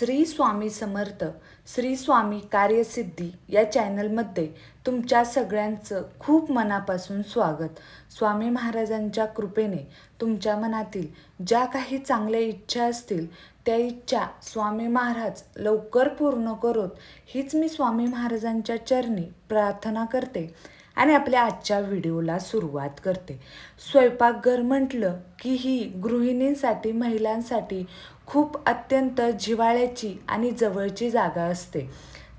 श्री स्वामी समर्थ श्री स्वामी कार्यसिद्धी या चॅनलमध्ये तुमच्या सगळ्यांचं खूप मनापासून स्वागत. स्वामी महाराजांच्या कृपेने तुमच्या मनातील ज्या काही चांगल्या इच्छा असतील त्या इच्छा स्वामी महाराज लवकर पूर्ण करोत हीच मी स्वामी महाराजांच्या चरणी प्रार्थना करते आणि आपल्या आजच्या व्हिडिओला सुरुवात करते. स्वयंपाकघर म्हटलं की ही गृहिणींसाठी महिलांसाठी खूप अत्यंत जिव्हाळ्याची आणि जवळची जागा असते.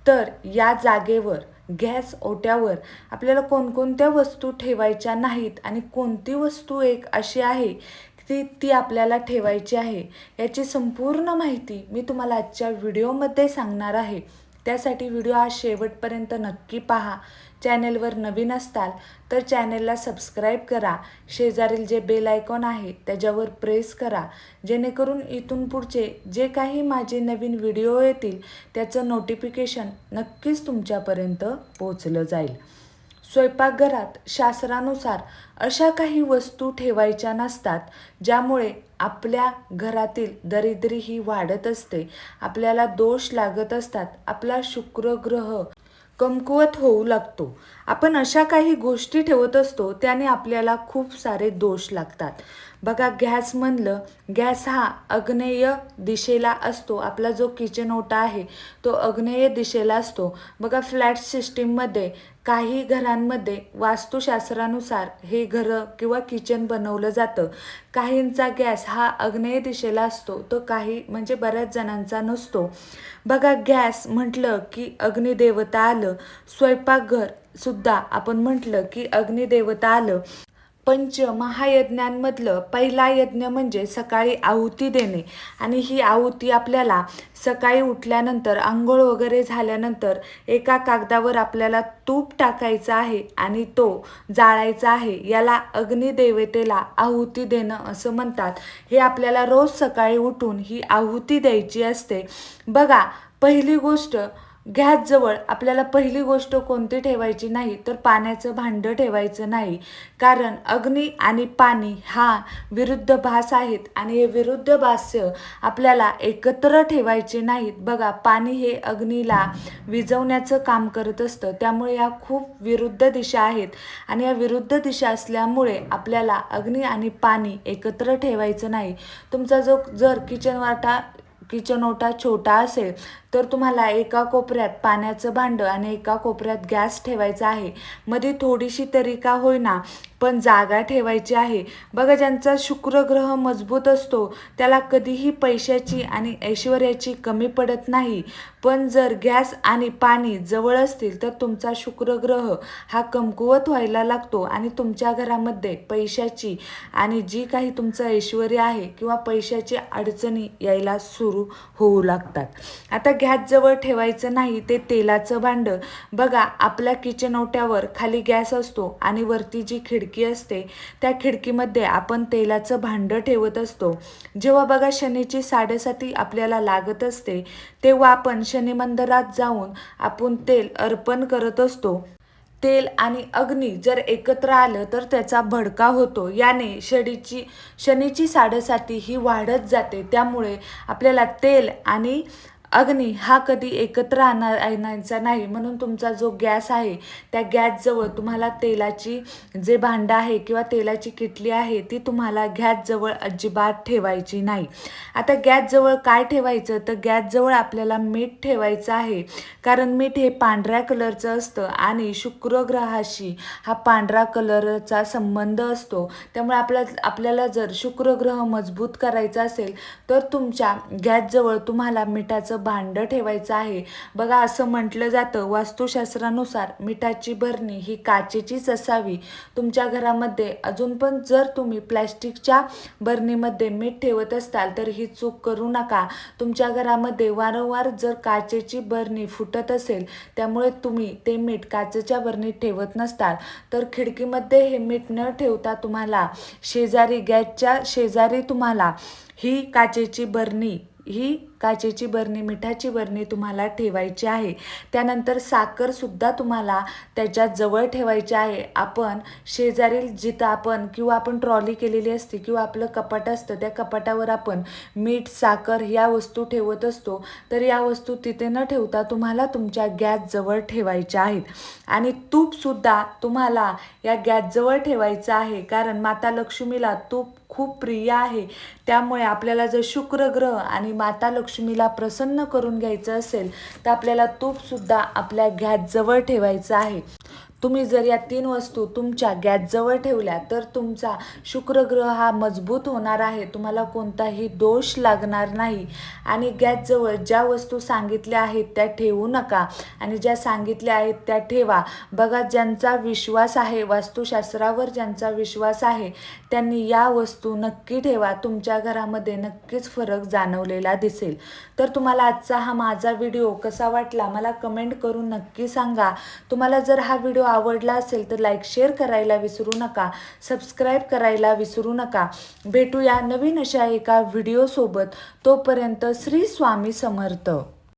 तर या जागेवर गॅस ओट्यावर आपल्याला कोणकोणत्या वस्तू ठेवायच्या नाहीत आणि कोणती वस्तू एक अशी आहे ती ती आपल्याला ठेवायची आहे याची संपूर्ण माहिती मी तुम्हाला आजच्या व्हिडिओमध्ये सांगणार आहे. त्यासाठी व्हिडिओ हा शेवटपर्यंत नक्की पहा. चॅनेलवर नवीन असताल तर चॅनेलला सबस्क्राईब करा. शेजारील जे बेल आयकॉन आहे त्याच्यावर प्रेस करा. जेणेकरून इथून पुढचे जे काही माझे नवीन व्हिडिओ येतील त्याचं नोटिफिकेशन नक्कीच तुमच्यापर्यंत पोचलं जाईल. स्वयंपाकघरात शास्त्रानुसार अशा काही वस्तू ठेवायच्या नसतात ज्यामुळे आपल्या घरातील दरिद्री ही वाढत असते आपल्याला दोष लागत असतात आपला शुक्र ग्रह कमकुवत होऊ लागतो. आपण अशा काही गोष्टी ठेवत असतो त्याने आपल्याला खूप सारे दोष लागतात. बघा गॅस म्हणलं गॅस हा अग्नेय दिशेला असतो. आपला जो किचन ओटा आहे तो अग्नेय दिशेला असतो. बघा फ्लॅट सिस्टीममध्ये काही घरांमध्ये वास्तुशास्त्रानुसार हे घरं किंवा किचन बनवलं जातं. काहींचा गॅस हा अग्नेय दिशेला असतो. तो काही म्हणजे बऱ्याच जणांचा नसतो. बघा गॅस म्हटलं की अग्निदेवता आलं. स्वयंपाकघर सुद्धा आपण म्हटलं की अग्निदेवता आलं. पंच महायज्ञांमधलं पहिला यज्ञ म्हणजे सकाळी आहुती देणे. आणि ही आहुती आपल्याला सकाळी उठल्यानंतर आंघोळ वगैरे झाल्यानंतर एका कागदावर आपल्याला तूप टाकायचं आहे आणि तो जाळायचा आहे. याला अग्निदेवतेला आहुती देणं असं म्हणतात. हे आपल्याला रोज सकाळी उठून ही आहुती द्यायची असते. बघा पहिली गोष्ट गॅसजवळ आपल्याला पहिली गोष्ट कोणती ठेवायची नाही तर पाण्याचं भांडं ठेवायचं नाही. कारण अग्नी आणि पाणी हा विरुद्ध भास आहेत आणि हे विरुद्ध भास्य आपल्याला एकत्र ठेवायचे नाहीत. बघा पाणी हे अग्नीला विझवण्याचं काम करत असतं. त्यामुळे या खूप विरुद्ध दिशा आहेत आणि या विरुद्ध दिशा असल्यामुळे आपल्याला अग्नी आणि पाणी एकत्र ठेवायचं नाही. तुमचा जो जर किचन वाटा किचन ओटा छोटा असेल तर तुम्हाला एका कोपऱ्यात पाण्याचं भांडं आणि एका कोपऱ्यात गॅस ठेवायचा आहे. मध्ये थोडीशी तरी का होईना पण जागा ठेवायची आहे. बघा ज्यांचा शुक्रग्रह मजबूत असतो त्याला कधीही पैशाची आणि ऐश्वर्याची कमी पडत नाही. पण जर गॅस आणि पाणी जवळ असतील तर तुमचा शुक्रग्रह हा कमकुवत व्हायला लागतो आणि तुमच्या घरामध्ये पैशाची आणि जी काही तुमचं ऐश्वर आहे किंवा पैशाची अडचणी यायला सुरू होऊ लागतात. आता गॅसजवळ ठेवायचं नाही ते तेलाचं भांडं. बघा आपल्या किचन ओट्यावर खाली गॅस असतो आणि वरती जी खिडकी असते त्या खिडकीमध्ये आपण तेलाचं भांडं ठेवत असतो. जेव्हा बघा शनीची साडेसाती आपल्याला लागत असते तेव्हा आपण शनी मंदिरात जाऊन आपण तेल अर्पण करत असतो. तेल आणि अग्नी जर एकत्र आलं तर त्याचा भडका होतो. याने शनीची शनीची साडेसाती ही वाढत जाते. त्यामुळे आपल्याला तेल आणि अग्नी हा कधी एकत्र आणा आणायचा नाही. म्हणून तुमचा जो गॅस आहे त्या गॅसजवळ तुम्हाला तेलाची जे भांडं आहे किंवा तेलाची किटली आहे ती तुम्हाला गॅसजवळ अजिबात ठेवायची नाही. आता गॅसजवळ काय ठेवायचं? तर गॅसजवळ आपल्याला मीठ ठेवायचं आहे. कारण मीठ हे पांढऱ्या कलरचं असतं आणि शुक्रग्रहाशी हा पांढरा कलरचा संबंध असतो. त्यामुळे आपल्या आपल्याला जर शुक्रग्रह मजबूत करायचा असेल तर तुमच्या गॅसजवळ तुम्हाला मिठाचं भांडं ठेवायचं आहे. बघा असं म्हटलं जातं वास्तुशास्त्रानुसार मिठाची भरणी ही काचेचीच असावी. तुमच्या घरामध्ये अजून पण जर तुम्ही प्लॅस्टिकच्या बरणीमध्ये मीठ ठेवत असताल तर ही चूक करू नका. तुमच्या घरामध्ये वारंवार जर काचेची बरणी फुटत असेल त्यामुळे तुम्ही ते मीठ काचेच्या बरणीत ठेवत नसताल. तर खिडकीमध्ये हे मीठ न ठेवता तुम्हाला शेजारी गॅसच्या शेजारी तुम्हाला ही काचेची बरणी ही काचेची बरणी मिठाची बरणी तुम्हाला ठेवायची आहे. त्यानंतर साखरसुद्धा तुम्हाला त्याच्याजवळ ठेवायची आहे. आपण शेजारील जिथं आपण किंवा आपण ट्रॉली केलेली असते किंवा आपलं कपाट असतं त्या कपाटावर आपण मीठ साखर या वस्तू ठेवत असतो. तर या वस्तू तिथे न ठेवता तुम्हाला तुमच्या गॅस जवळ ठेवायच्या आहेत. आणि तूपसुद्धा तुम्हाला या गॅस जवळ ठेवायचं आहे. कारण माता लक्ष्मीला तूप खूप प्रिय आहे. त्यामुळे आपल्याला जर शुक्र ग्रह आणि माता लक्ष्मी लक्ष्मीला प्रसन्न करून घ्यायचं असेल तर आपल्याला तूपसुद्धा आपल्या गॅसजवळ ठेवायचं आहे. तुम्ही जर या तीन वस्तू तुमच्या गॅसजवळ ठेवल्या तर तुमचा शुक्रग्रह हा मजबूत होणार आहे. तुम्हाला कोणताही दोष लागणार नाही. आणि गॅसजवळ ज्या वस्तू सांगितल्या आहेत त्या ठेवू नका. आणि ज्या सांगितल्या आहेत त्या ठेवा. बघा ज्यांचा विश्वास आहे वास्तुशास्त्रावर ज्यांचा विश्वास आहे त्यांनी या वस्तू नक्की ठेवा. तुमच्या घरामध्ये नक्कीच फरक जाणवलेला दिसेल. तर तुम्हाला आजचा हा माझा व्हिडिओ कसा वाटला मला कमेंट करून नक्की सांगा. तुम्हाला जर हा व्हिडिओ आवडला असेल तर लाईक शेअर करायला विसरू नका सबस्क्राईब करायला विसरू नका. भेटूया नवीन अशा एका व्हिडिओसोबत तोपर्यंत श्री स्वामी समर्थ.